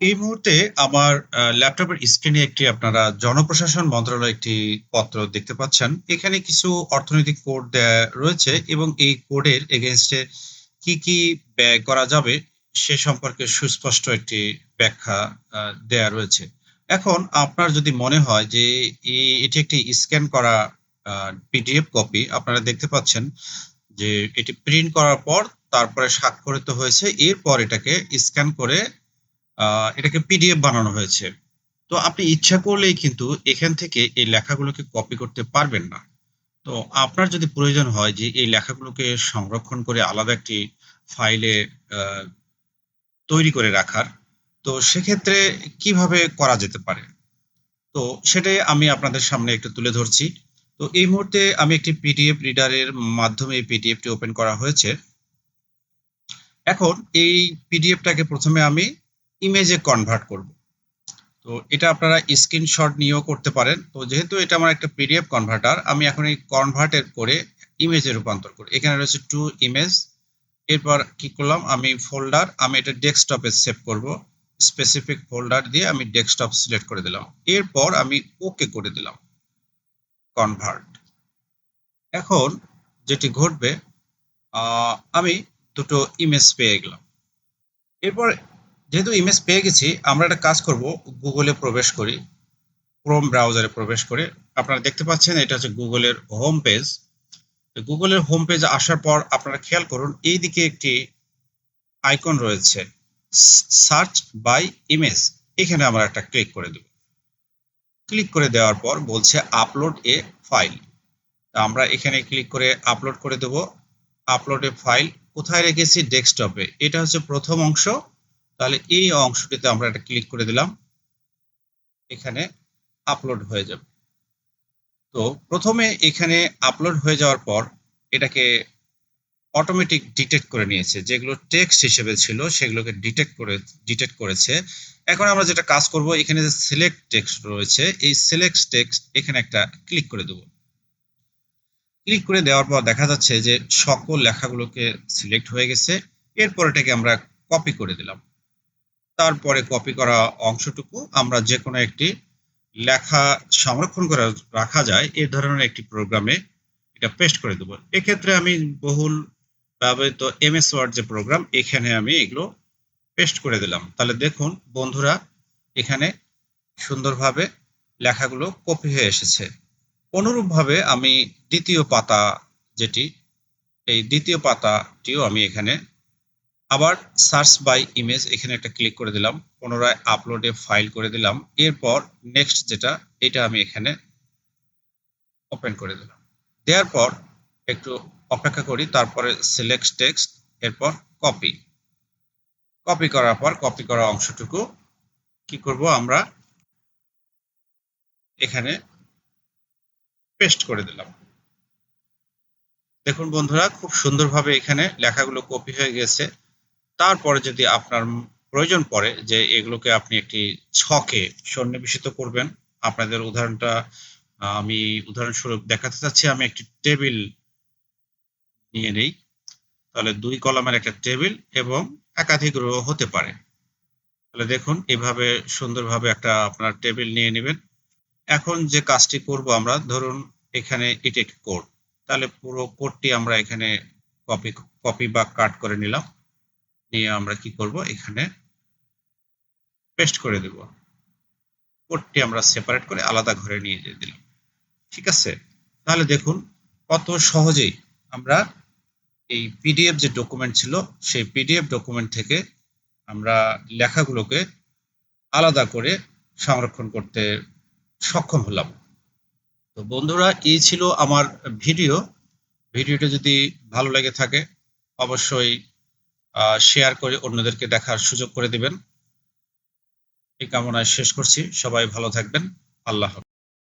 এই মুহূর্তে আমার ল্যাপটপের স্ক্রিনে একটি আপনারা জনপ্রশাসন মন্ত্রণালয় একটি পত্র দেখতে পাচ্ছেন। এখানে কিছু অর্থনৈতিক কোড রয়েছে এবং এই কোডের এগেইনস্ট এ কি, কি ব্যয় করা যাবে সে সম্পর্কে সুস্পষ্ট একটি ব্যাখ্যা দেয়া রয়েছে। এখন আপনার যদি মনে হয় যে এটি একটি স্ক্যান করা পিডিএফ কপি আপনারা দেখতে পাচ্ছেন যে এটি প্রিন্ট করার পর তারপরে স্বাক্ষরিত হয়েছে। এরপর এটাকে স্ক্যান করে এটাকে পিডিএফ বানানো হয়েছে। তো আপনি ইচ্ছা করলেই কিন্তু এখান থেকে এই লেখাগুলোকে কপি করতে পারবেন না। তো আপনার যদি প্রয়োজন হয় যে এই লেখাগুলোকে সংরক্ষণ করে আলাদা একটি ফাইলে তৈরি করে রাখার, তো সেক্ষেত্রে কীভাবে করা যেতে পারে? তো সেটাই আমি আপনাদের সামনে একটু তুলে ধরছি। তো এই মুহূর্তে আমি একটি পিডিএফ রিডারের মাধ্যমে এই পিডিএফটি ওপেন করা হয়েছে। এখন এই পিডিএফটাকে প্রথমে আমি ইমেজে কনভার্ট করব। তো এটা আপনারা স্ক্রিনশট নিয়েও করতে পারেন। তো যেহেতু এটা আমার একটা পিডিএফ কনভার্টার, আমি এখন এই কনভার্টের করে ইমেজে রূপান্তর করি। এখানে রয়েছে টু ইমেজ। এরপর কি করলাম আমি ফোল্ডার, আমি এটা ডেস্কটপে সেভ করব। স্পেসিফিক ফোল্ডার দিয়ে আমি ডেস্কটপ সিলেক্ট করে দিলাম। এরপর আমি ওকে করে দিলাম। কনভার্ট। এখন যেটি ঘটবে আমি দুটো ইমেজ পেয়ে গেলাম। এরপর যেহেতু ইমেজ পেয়ে গেছি, আমরা একটা কাজ করব গুগলে প্রবেশ করি। ক্রোম ব্রাউজারে প্রবেশ করে আপনারা দেখতে পাচ্ছেন এটা হচ্ছে গুগলের হোম পেজ। গুগলের হোম পেজ আসার পর আপনারা খেয়াল করুন এইদিকে একটি আইকন রয়েছে। Search by image. এখানে আমরা একটা ক্লিক করে দেব। ক্লিক করে দেওয়ার পর বলছে আপলোড এ ফাইল। আমরা এখানে ক্লিক করে আপলোড করে দেব। আপলোড এ ফাইল কোথায় রেখেছি? ডেস্কটপে। এটা হচ্ছে প্রথম অংশ। তাহলে এই অংশটিতে আমরা এটা ক্লিক করে দিলাম। এখানে আপলোড হয়ে যাবে। তো প্রথমে এখানে আপলোড হয়ে যাওয়ার পর এটাকে অটোমেটিক ডিটেক্ট করে নিয়েছে। যেগুলো টেক্সট হিসেবে ছিল সেগুলোকে ডিটেক্ট করে ডিটেক্ট করেছে। এখন আমরা যেটা কাজ করব, এখানে যে সিলেক্ট টেক্সট রয়েছে, এই সিলেক্ট টেক্সট এখানে একটা ক্লিক করে দেব। ক্লিক করে দেওয়ার পর দেখা যাচ্ছে যে সকল লেখাগুলোকে সিলেক্ট হয়ে গেছে। এরপর এটাকে আমরা কপি করে দিলাম। তারপরে কপি করা অংশটুকু আমরা যে কোনো একটি লেখা সংরক্ষণ করে রাখা যায়, এ ধরনের একটি প্রোগ্রামে এটা পেস্ট করে দেবো এক্ষেত্রে আমি বহুল ব্যবহৃত এমএস ওয়ার্ড যে প্রোগ্রাম এখানে আমি এগুলো পেস্ট করে দিলাম। তাহলে দেখুন, বন্ধুরা, এখানে সুন্দরভাবে লেখাগুলো কপি হয়ে এসেছে। অনুরূপভাবে আমি দ্বিতীয় পাতা যেটি, এই দ্বিতীয় পাতাটিও আমি এখানে আবার সার্চ বাই ইমেজ এখানে একটা ক্লিক করে দিলাম, পুনরায় আপলোডে ফাইল করে দিলাম, এরপর নেক্সট যেটা, এটা আমি এখানে ওপেন করে দিলাম। দেওয়ার পর একটু অপেক্ষা করি, তারপরে সিলেক্ট টেক্সট, এরপর কপি। কপি করার পর, কপি করা অংশটুকু কি করব আমরা? এখানে পেস্ট করে দিলাম। দেখুন বন্ধুরা, খুব সুন্দরভাবে এখানে লেখাগুলো কপি হয়ে গেছে। তারপরে যদি আপনার প্রয়োজন পড়ে যে এগুলোকে আপনি একটি ছকে সন্নিবেশিত করবেন, আপনাদের উদাহরণটা আমি উদাহরণস্বরূপ দেখাতে চাচ্ছি, আমি একটি টেবিল নিয়ে নেই। তাহলে দুই কলামের একটা টেবিল এবং একাধিক রো হতে পারে। তাহলে দেখুন, এভাবে সুন্দরভাবে একটা আপনার টেবিল নিয়ে নেবেন। এখন যে কাজটি করব আমরা, ধরুন এখানে এটি একটি কোড। তাহলে পুরো কোডটি আমরা এখানে কপি কপি বা কাট করে নিলাম। নিয়ে আমরা কি করব? এখানে পেস্ট করে দেব। কোডটি আমরা সেপারেট করে আলাদা ঘরে নিয়ে দিলাম। ঠিক আছে? তাহলে দেখুন কত সহজেই আমরা এই পিডিএফ যে ডকুমেন্ট ছিল, সেই পিডিএফ ডকুমেন্ট থেকে আমরা লেখাগুলোকে আলাদা করে সংরক্ষণ করতে সক্ষম হলাম। তো বন্ধুরা, এই ছিল আমার ভিডিও ভিডিওটা যদি ভালো লেগে থাকে, অবশ্যই শেয়ার করে অন্যদেরকে দেখার সুযোগ করে দিবেন। এই কামনায় শেষ করছি। সবাই ভালো থাকবেন। আল্লাহ